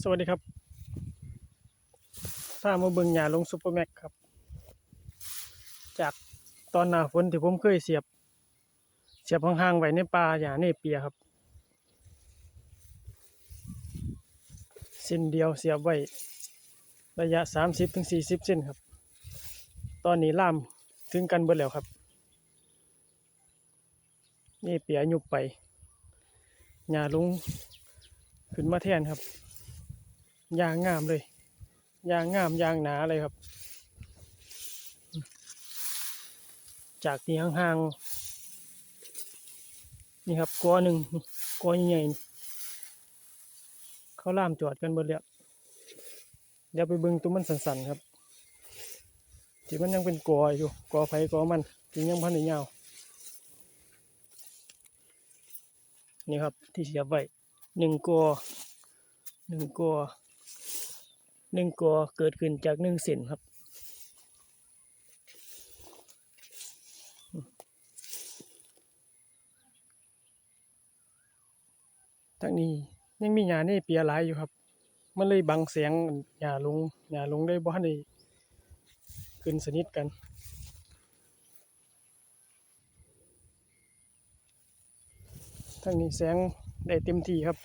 สวัสดีครับถ้ามาเบิ่งหญ้าลงซุปเปอร์แม็กครับ จากตอนหน้าฝนที่ผมเคยเสียบ เสียบห่างๆไว้ในป่าหญ้าเนเปียครับเส้นเดียวเสียบไว้ ระยะ 30-40ถึง40เซนครับ ตอนนี้ล่ามถึงกันเบิดแล้วครับ นี่เปียยุบไปหญ้าลงขึ้นมาแทนครับ ยางงามเลย ยางงามยางหนาเลยครับ จากที่ห่างๆนี่ครับกอหนึ่งกอใหญ่ๆเขาล่ามจอดกันเบิดแล้วเดี๋ยวไปเบิ่งตัวมันสันๆครับที่มันยังเป็นกออยู่กอไผกอมันที่ยังพันในยาวนี่ครับที่เสียบไว้หนึ่งกอหนึ่งกอ หนึ่งกอเกิดขึ้นจากหนึ่งเส้นครับ ทั้งนี้ยังมีหญ้าเนเปียหลายอยู่ครับ มันเลยบังแสงหญ้าลงหญ้าลงได้บ่ทันได้ขึ้นสนิทกันทั้งนี้แสงได้เต็มที่ครับ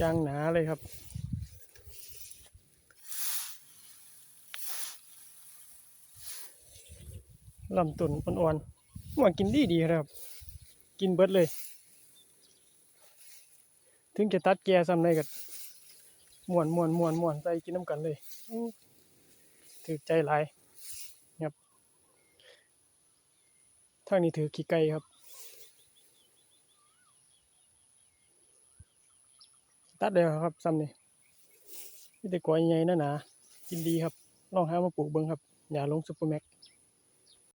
ยางหนาเลยครับ ลำต้นอ่อนๆว่ากินดีดีๆครับ กินเบิดเลย ถึงจะตัดแก่ซ้ำในกับม่วนม่วนม่วนม่วนใส่กินน้ำกันเลยถือใจหลายครับทางนี้ถือขี้ไก่ครับ ตัดเลยครับซ้ำนี่มีแต่กล้วยใหญ่นะหนากินดีครับลองหามาปลูกเบิ้งครับอย่าลงซุปเปอร์แม็ก